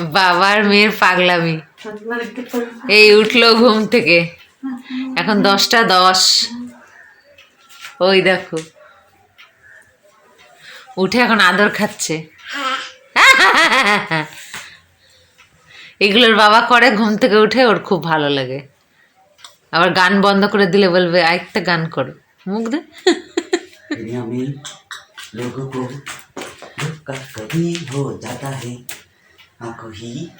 বাবার মেয়ের পাগলামি। এই উঠল ঘুম থেকে। এখন দশটা দশ। ওই দেখো। উঠে এখন আদর খাচ্ছে। এগুলোর বাবা করে ঘুম থেকে উঠে ওর খুব ভালো লাগে। আবার গান বন্ধ করে দিলে বলবে আরেকটা গান করো মুখ দে दुनिया में लोगों को धोखा कभी हो जाता है आंखों ही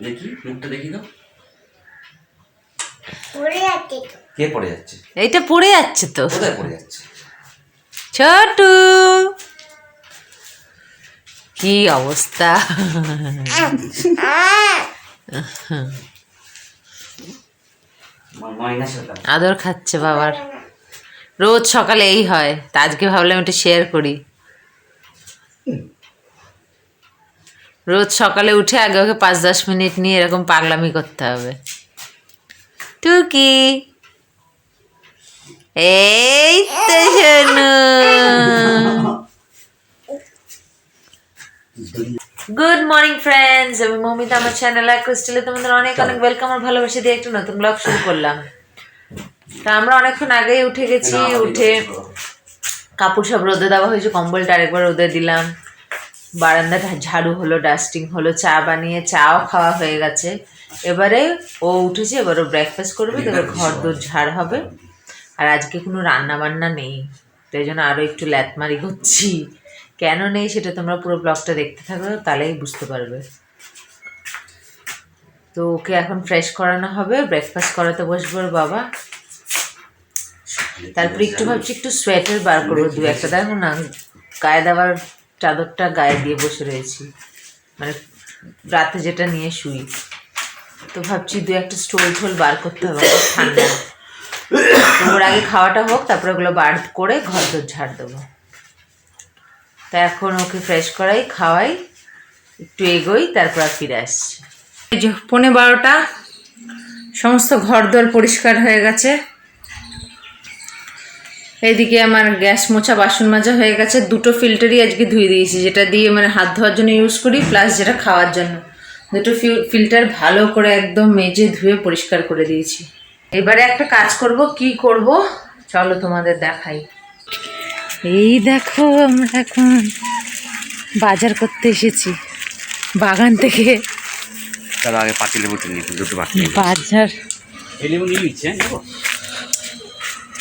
দেখি মুখটা দেখি তো কে পড়ে যাচ্ছে এইটা পড়ে যাচ্ছে তো কোথায় পড়ে যাচ্ছে ছোটু কি অবস্থা আমার ময়না সাথে আদর খাচ্ছে বাবার। রোজ সকালে এই হয়, তা আজকে ভাবলাম একটু শেয়ার করি। রোজ সকালে উঠে আগে ওকে পাঁচ দশ মিনিট নিয়ে এরকম পাগলামি করতে হবে। টুকি। এই তো গুড মর্নিং ফ্রেন্ডস আমি মমিতা আমার চ্যানেল ক্রিস্টালে তোমাদের অনেক অনেক ওয়েলকাম আর ভালোবাসা দিয়ে একটু নতুন ব্লগ শুরু করলাম। তা আমরা অনেকক্ষণ আগেই উঠে গেছি উঠে কাপড় সব রোদে দেওয়া হয়েছে কম্বলটা আরেকবার রোদে দিলাম। বারান্দাটা ঝাড়ু হলো ডাস্টিং হলো চা বানিয়ে চাও খাওয়া হয়ে গেছে। এবারে ও উঠেছে এবার ও ব্রেকফাস্ট করবে তো এবার ঘর দোর ঝাড় হবে। আর আজকে কোনো রান্না বান্না নেই। তো এই জন্য আরও একটু ল্যাতমারি করছি। কেন নেই সেটা তোমরা পুরো ব্লগটা দেখতে থাকো তাহলেই বুঝতে পারবে। তো ওকে এখন ফ্রেশ করানো হবে ব্রেকফাস্ট করাতে বসবো বাবা। তারপরে একটু ভাবছি একটু সোয়েটার বার করব দু একটা। দেখো না গায়ে দেওয়ার চাদরটা গায়ে দিয়ে বসে রয়েছি। মানে রাতে যেটা নিয়ে শুই। তো ভাবছি দু একটা স্টোল টোল বার করতে হবে ঠান্ডা। ওর আগে খাওয়াটা হোক তারপরে ওগুলো বার করে ঘর ঝাড় দেবো। তা এখন ওকে ফ্রেশ করাই, খাওয়াই, একটু এগোই, তারপর ফিরে আসছি। পৌনে বারোটা, সমস্ত ঘর দোর পরিষ্কার হয়ে গেছে। এইদিকে আমার গ্যাস মোছা, বাসন মাজা হয়ে গেছে। দুটো ফিল্টারই আজকে ধুয়ে দিয়েছি, যেটা দিয়ে মানে হাত ধোয়ার জন্য ইউজ করি প্লাস যেটা খাওয়ার জন্য। দুটো ফিল্টার ভালো করে একদম মেজে ধুয়ে পরিষ্কার করে দিয়েছি। এবারে একটা কাজ করব, কি করব? চলো তোমাদের দেখাই। এই দেখো আমরা এখন বাজার করতে এসেছি। বাগান থেকে তার আগে পাতি লেবুটা নিয়ে দুটো বাকি বাজার। এই লেবু নিয়ে নিচ্ছে হ্যাঁ?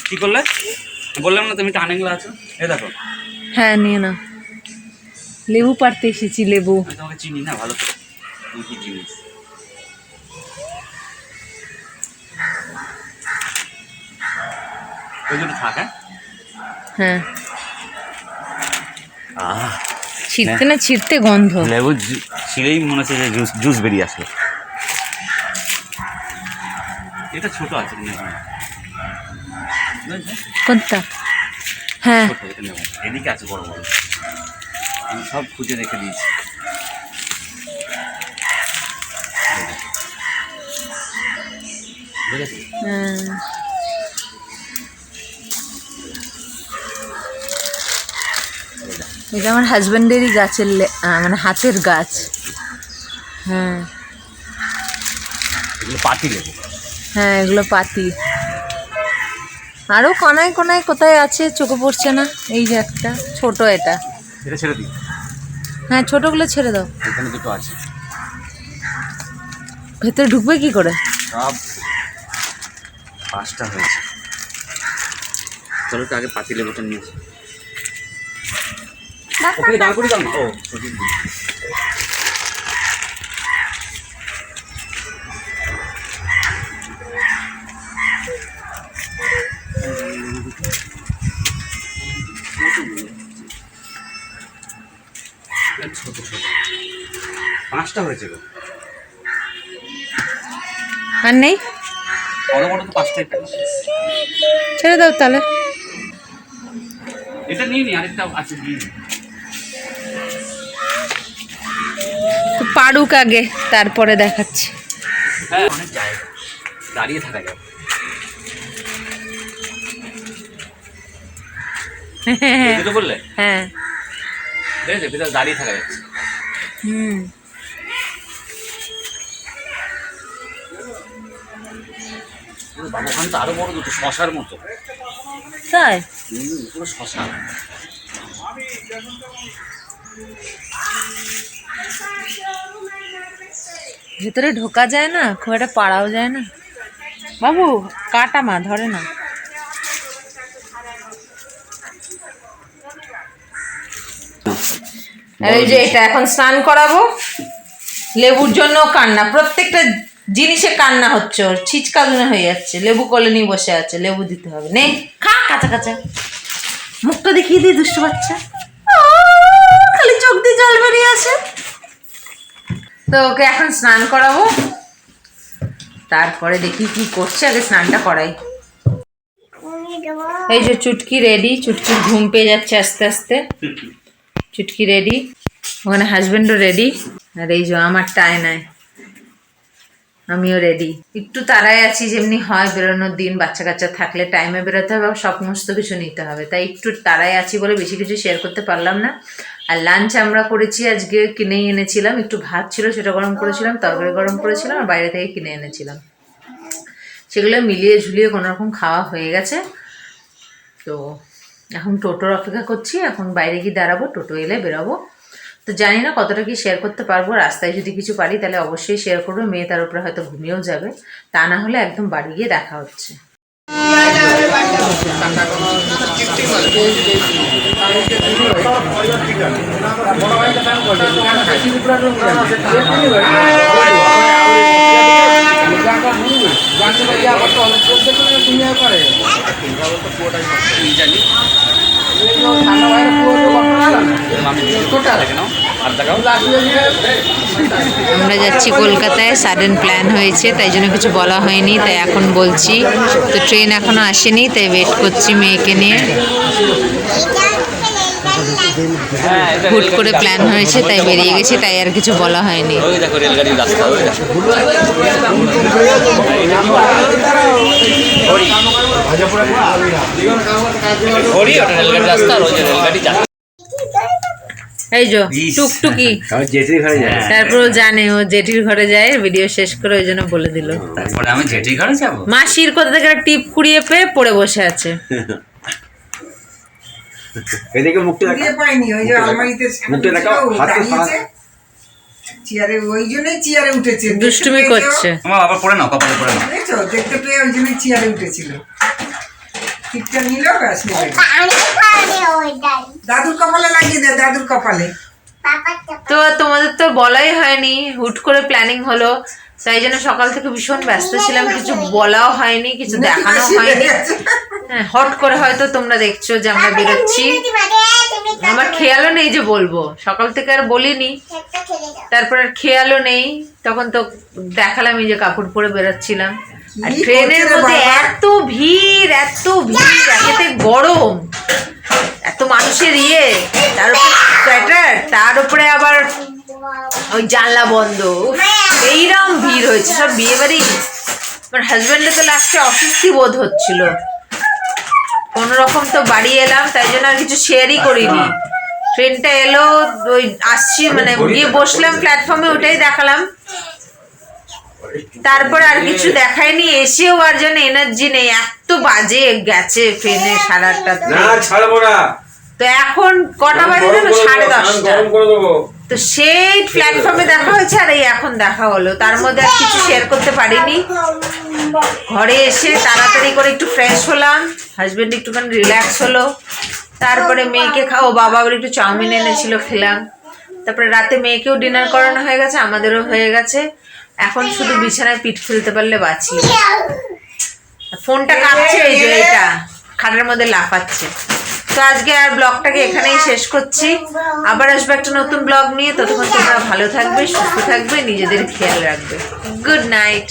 কি করলে? বললাম না তুমি টানেগুলো আছো। এ দেখো। হ্যাঁ নিয়ে না লেবু পাড়তে এসেছি লেবু। তোমাকে চিনি না ভালো তুমি কি জিনিস ওই দুটো থাক হ্যাঁ। ছিঁড়তে না। ছিঁড়তে গন্ধ। লেবু ছিঁড়েই মনে হচ্ছে যে জুস জুস বেরিয়ে আসে এটা ছোট আছে কোনটা? হ্যাঁ। এদিকে আছে বড় বড়। আমি সব খুঁজে রেখে দিয়েছি? হ্যাঁ। এটা আমার হাজব্যান্ডেরই গাছের মানে হাতের গাছ। হ্যাঁ। এগুলো পাতি লেবু। হ্যাঁ এগুলো পাতি। আরও কোনায় কোনায় কোথায় আছে চোখে পড়ছে না? এই যে একটা ছোট এটা। এটা ছেড়ে দিই। হ্যাঁ ছোটগুলো ছেড়ে দাও। এখানে দুটো আছে। ভেতরে ঢুকবে কি করে? সব পাঁচটা হয়েছে। চলো তো আগে পাতি লেবুটা নিয়ে ওকে দাঁড় করে দাও না। ও। ছোট ছোট পাঁচটা হয়েছে গো। আর নেই? বড় বড় তো পাঁচটাই পেলাম ছেড়ে দাও তাহলে। এটা নিয়ে নি আরেকটা আছে দিয়ে পারুক আগে তারপরে দেখাচ্ছি। হ্যাঁ। অনেক জায়গা দাঁড়িয়ে থাকা যাবে বললে? হ্যাঁ। ঠিক আছে ভিতরে দাঁড়িয়ে থাকা যাচ্ছে। হুম। বাবুখান আরও বড় দুটো শশার মতো। তাই? হুম, পুরো শশা। ভেতরে ঢোকা যায় না, খুব একটা পাড়াও যায় না। বাবু, কাটা মা, ধরে না এই যে এটা এখন স্নান করাবো। লেবুর জন্য কান্না, প্রত্যেকটা জিনিসে কান্না হচ্ছে ওর ছিচকাদুনে হয়ে যাচ্ছে। লেবু কোলে নিয়ে বসে আছে, লেবু দিতে হবে। নে, খা, কাঁচা কাঁচা। মুখটা দেখিয়ে দিই দুষ্টু বাচ্চা। খালি চোখ দিয়ে জল বেরিয়ে আসে। তো ওকে এখন স্নান করাবো। তারপরে দেখি কি করছে, আগে স্নানটা করাই। এই যে চুটকি রেডি চুটকির ঘুম পেয়ে যাচ্ছে আস্তে আস্তে। চুটকি রেডি ওখানে হাজবেন্ডও রেডি আর এই যে আমার টায়নায় আমিও রেডি একটু তাড়ায় আছি, যেমনি হয় বেরোনোর দিন, বাচ্চা কাচ্চা থাকলে টাইমে বেরোতে হবে সমস্ত কিছু নিতে হবে। তাই একটু তাড়ায় আছি বলে বেশি কিছু শেয়ার করতে পারলাম না। আর লাঞ্চ আমরা করেছি আজকে, কিনেই এনেছিলাম, একটু ভাত ছিল, সেটা গরম করেছিলাম, তরকারি গরম করেছিলাম, আর বাইরে থেকে কিনে এনেছিলাম। সেগুলো মিলিয়ে ঝুলিয়ে কোনো রকম খাওয়া হয়ে গেছে। তো এখন টোটোর অপেক্ষা করছি, এখন বাইরে গিয়ে দাঁড়াবো, টোটো এলে বেরোবো। তো জানি না কতটা কি শেয়ার করতে পারব, রাস্তায় যদি কিছু পারি তাহলে অবশ্যই শেয়ার করব, মেয়ে তার উপরে হয়তো ঘুমিয়েও যাবে। তা না হলে একদম বাড়ি গিয়ে দেখা হচ্ছে কি জানি দেখে নাও আর দেখাও আমরা যাচ্ছি কলকাতায় সাডেন প্ল্যান হয়েছে, তাই জন্য কিছু বলা হয়নি, তাই এখন বলছি। তো ট্রেন এখনও আসেনি, তাই ওয়েট করছি মেয়েকে নিয়ে। হুট করে প্ল্যান হয়েছে, তাই বেরিয়ে গেছি, তাই আর কিছু বলা হয়নি ওই দেখো ঘড়ি ওটা রেলগাড়ির রাস্তা আর ওই যে রেলগাড়ি যাচ্ছে এই যো টুকটুকি। জেঠির ঘরে যায় তারপর জানে ও জেঠির ঘরে যায় ভিডিও শেষ করে ওই জন্য বলে দিল। তারপরে আমি জেঠির ঘরে যাব? মাসির কোথা থেকে একটা টিপ কুড়িয়ে পেয়ে পড়ে বসে আছে। এদিকে মুখটা দেখা। দিয়ে পাইনি ওই যে আলমারিতে মুখটা হাতে চেয়ারে ওই জন্যই চেয়ারে উঠেছে। দুষ্টুমি করছে। আমার আবার পড়ে নাও কপালে পড়ে নাও। দেখতে পেয়ে ওই জন্যই চেয়ারে উঠেছিল। টিপটা নিল ব্যাস দাদুর কপালে লাগিয়ে দে দাদুর কপালে। তো তোমাদের তো বলাই হয়নি হুট করে প্ল্যানিং হলো তাই জন্য সকাল থেকে ভীষণ ব্যস্ত ছিলাম কিছু বলাও হয়নি কিছু দেখানো হয়নি। হ্যাঁ হট করে হয়তো তোমরা দেখছ যে আমরা বেরোচ্ছি। আমার খেয়ালও নেই যে বলব সকাল থেকে আর বলিনি। তারপর আর খেয়ালও নেই তখন তো দেখালাম এই যে কাপড় পরে বেরোচ্ছিলাম। আর ট্রেনের মধ্যে এত ওই জানলা বন্ধ। এইরকম ভিড় হয়েছে। সব বিয়ে বাড়ি? আমার হাজব্যান্ডের তো লাস্টে অস্বস্তি বোধ হচ্ছিল। কোনো রকম তো বাড়ি এলাম তাই জন্য আর কিছু শেয়ারই করিনি। ট্রেনটা এলো ওই আসছি মানে গিয়ে বসলাম প্ল্যাটফর্মে ওটাই দেখালাম। তারপর আর কিছু দেখায়নি এসেও আর যেন এনার্জি নেই। এত বাজে গেছে ট্রেনে সাড়ে আটটা তো এখন কটা বাজে জানো? সাড়ে দশটা। তো সেই প্ল্যাটফর্মে দেখা হয়েছে আর এই এখন দেখা হলো। তার মধ্যে আর কিছু শেয়ার করতে পারিনি। ঘরে এসে তাড়াতাড়ি করে একটু ফ্রেশ হলাম। হাজব্যান্ড একটুখানি রিল্যাক্স হলো। তারপরে মেয়েকে খাও বাবা আবার একটু চাউমিন এনেছিল খেলাম। তারপরে রাতে মেয়েকেও ডিনার করানো হয়ে গেছে, আমাদেরও হয়ে গেছে। এখন শুধু বিছানায় পিঠ ফেলতে পারলে বাঁচি। ফোনটা কাঁপছে এই যে, এটা। খাটের মধ্যে লাফাচ্ছে। তো আজকে আর ব্লগটাকে এখানেই শেষ করছি। আবার আসব একটা নতুন ব্লগ নিয়ে। ততক্ষণ তোমরা ভালো থাকবে, সুস্থ থাকবে, নিজেদের খেয়াল রাখবে। Good night